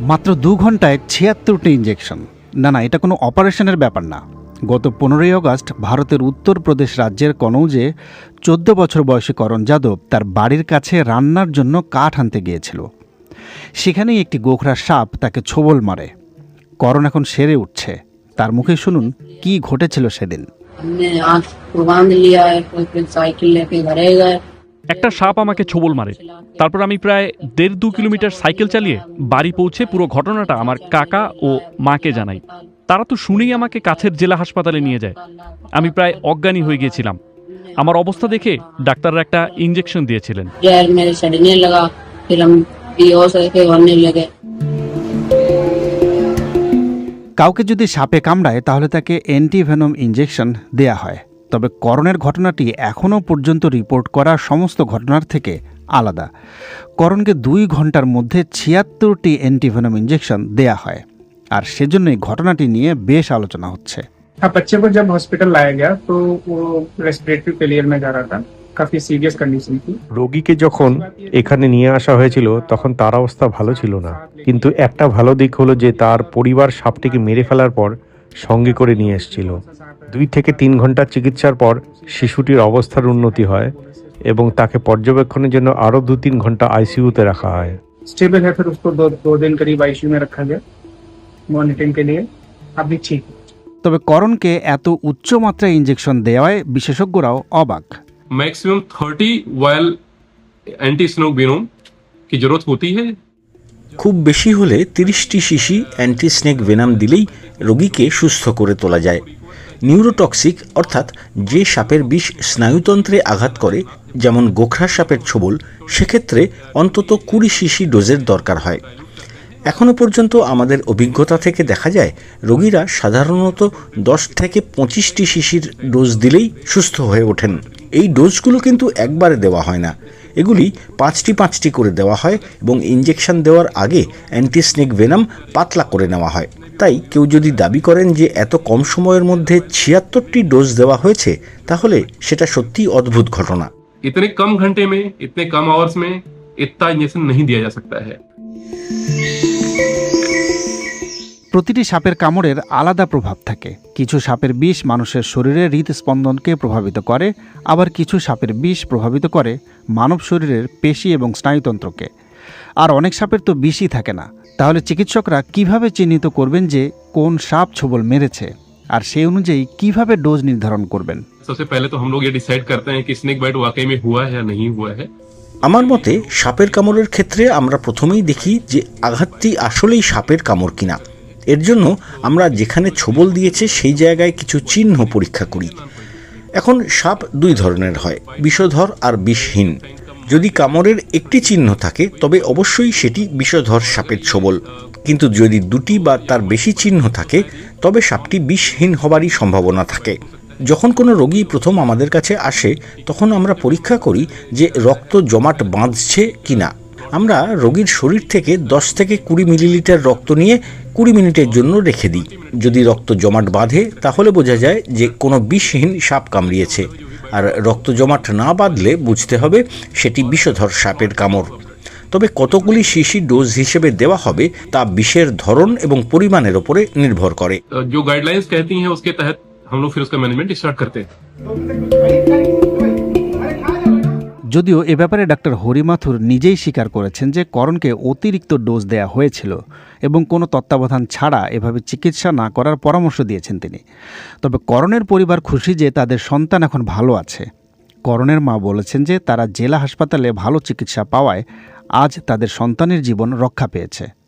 মাত্র দু ঘন্টায় ছিয়াত্তরটি ইঞ্জেকশন না না এটা কোনো অপারেশনের ব্যাপার না। গত পনেরোই অগস্ট ভারতের উত্তরপ্রদেশ রাজ্যের কনৌজে চোদ্দ বছর বয়সী করণ যাদব তার বাড়ির কাছে রান্নার জন্য কাঠ আনতে গিয়েছিল। সেখানেই একটি গোখরা সাপ তাকে ছোবল মারে। করণ এখন সেরে উঠছে। তার মুখে শুনুন কি ঘটেছিল সেদিন। একটা সাপ আমাকে ছোবল মারে। তারপর আমি প্রায় দেড় দু কিলোমিটার সাইকেল চালিয়ে বাড়ি পৌঁছে পুরো ঘটনাটা আমার কাকা ও মাকে জানাই। তারা তো শুনেই আমাকে কাছের জেলা হাসপাতালে নিয়ে যায়। আমি প্রায় অজ্ঞানী হয়ে গিয়েছিলাম। আমার অবস্থা দেখে ডাক্তাররা একটা ইঞ্জেকশন দিয়েছিলেন। কাউকে যদি সাপে কামড়ায় তাহলে তাকে অ্যান্টিভেনম ইঞ্জেকশন দেয়া হয়। তবে করণের ঘটনাটি এখনও পর্যন্ত রিপোর্ট করা সমস্ত ঘটনার থেকে আলাদা করণকে দুই ঘন্টার মধ্যে ছিয়াত্তরটি অ্যান্টিভেনম ইঞ্জেকশন দেয়া হয় আর সেজন্যই ঘটনাটি নিয়ে বেশ আলোচনা হচ্ছে हाँ बच्चे को जब हॉस्पिटल लाया गया तो वो रेस्पिरेटरी फेलियर में जा रहा था काफी सीरियस कंडीशन थी রোগীকে যখন এখানে নিয়ে আসা হয়েছিল তখন তার অবস্থা ভালো ছিল না কিন্তু একটা ভালো দিক হলো যে তার পরিবার সাপটিকে মেরে ফেলার পর সঙ্গে করে নিয়ে এসেছিল দুই থেকে তিন ঘন্টার চিকিৎসার পর শিশুটির অবস্থার উন্নতি হয় এবং তাকে পর্যবেক্ষণের জন্য আরও দু তিন ঘন্টা আইসিইউতে রাখা হয় स्टेबल है फिर उसको दो दो दिन करीब आईसीयू में रखा गया मॉनिटरिंग के लिए अभी ठीक है তবে করণকে এত উচ্চমাত্রায় ইঞ্জেকশন দেওয়ায় বিশেষজ্ঞরাও অবাক maximum thirty vial anti snake venom की जरूरत होती है খুব বেশি হলে তিরিশটি শিশি অ্যান্টি স্নেক ভেনাম দিলেই রোগীকে সুস্থ করে তোলা যায়। নিউরোটক্সিক অর্থাৎ যে সাপের বিষ স্নায়ুতন্ত্রে আঘাত করে, যেমন গোখরা সাপের ছোবল, সেক্ষেত্রে অন্তত কুড়ি শিশি ডোজের দরকার হয়। এখনও পর্যন্ত আমাদের অভিজ্ঞতা থেকে দেখা যায়, রোগীরা সাধারণত দশ থেকে পঁচিশটি শিশির ডোজ দিলেই সুস্থ হয়ে ওঠেন। এই ডোজগুলো কিন্তু একবারে দেওয়া হয় না। এগুলি পাঁচটি পাঁচটি করে দেওয়া হয় এবং ইঞ্জেকশন দেওয়ার আগে অ্যান্টিস্নেক ভেনাম পাতলা করে নেওয়া হয় তাই কেউ যদি দাবি করেন যে এত কম সময়ের মধ্যে ছিয়াত্তরটি ডোজ দেওয়া হয়েছে তাহলে সেটা সত্যিই অদ্ভুত ঘটনা इतने कम घंटे में इतने कम आवर्स में इतना इंजेक्शन नहीं दिया जा सकता है প্রতিটি সাপের কামড়ের আলাদা প্রভাব থাকে কিছু সাপের বিষ মানুষের শরীরে হৃদস্পন্দনকে প্রভাবিত করে আবার কিছু সাপের বিষ প্রভাবিত করে মানব শরীরের পেশি এবং স্নায়ুতন্ত্রকে আর অনেক সাপের তো বিষই থাকে না তাহলে চিকিৎসকরা কিভাবে চিহ্নিত করবেন যে কোন সাপ ছোবল মেরেছে আর সেই অনুযায়ী কিভাবে ডোজ নির্ধারণ করবেন सबसे पहले तो हम लोग ये डिसाइड करते हैं कि स्नेक बाइट वाकई में हुआ है या नहीं हुआ है আমার মতে সাপের কামড়ের ক্ষেত্রে আমরা প্রথমেই দেখি যে আঘাতটি আসলেই সাপের কামড় কিনা এর জন্য আমরা যেখানে ছোবল দিয়েছে সেই জায়গায় কিছু চিহ্ন পরীক্ষা করি। এখন সাপ দুই ধরনের হয়, বিষধর আর বিষহীন। যদি কামড়ের একটি চিহ্ন থাকে, তবে অবশ্যই সেটি বিষধর সাপের ছোবল। কিন্তু যদি দুটি বা তার বেশি চিহ্ন থাকে, তবে সাপটি বিষহীন হবারই সম্ভাবনা থাকে। যখন কোনো রোগী প্রথম আমাদের কাছে আসে, তখন আমরা পরীক্ষা করি যে রক্ত জমাট বাঁধছে কি না আমরা রোগীর শরীর থেকে দশ থেকে কুড়ি মিলিলিটার রক্ত নিয়ে কুড়ি মিনিটের জন্য রেখে দিই যদি রক্ত জমাট বাঁধে তাহলে বোঝা যায় যে কোনো বিষহীন সাপ কামড়িয়েছে আর রক্ত জমাট না বাঁধলে বুঝতে হবে সেটি বিষধর সাপের কামড় তবে কতগুলি শিশি ডোজ হিসেবে দেওয়া হবে তা বিষের ধরন এবং পরিমাণের ওপরে নির্ভর করে तो जो गाइडलाइंस कहती हैं उसके तहत हम लोग फिर उसका मैनेजमेंट स्टार्ट करते हैं যদিও এ ব্যাপারে ডাক্তার হরিমাথুর নিজেই স্বীকার করেছেন যে করণকে অতিরিক্ত ডোজ দেয়া হয়েছিল এবং কোনো তত্ত্বাবধান ছাড়া এভাবে চিকিৎসা না করার পরামর্শ দিয়েছেন তিনি। তবে করণের পরিবার খুশি যে তাদের সন্তান এখন ভালো আছে। করণের মা বলেছেন যে তারা জেলা হাসপাতালে ভালো চিকিৎসা পাওয়ায় আজ তাদের সন্তানের জীবন রক্ষা পেয়েছে।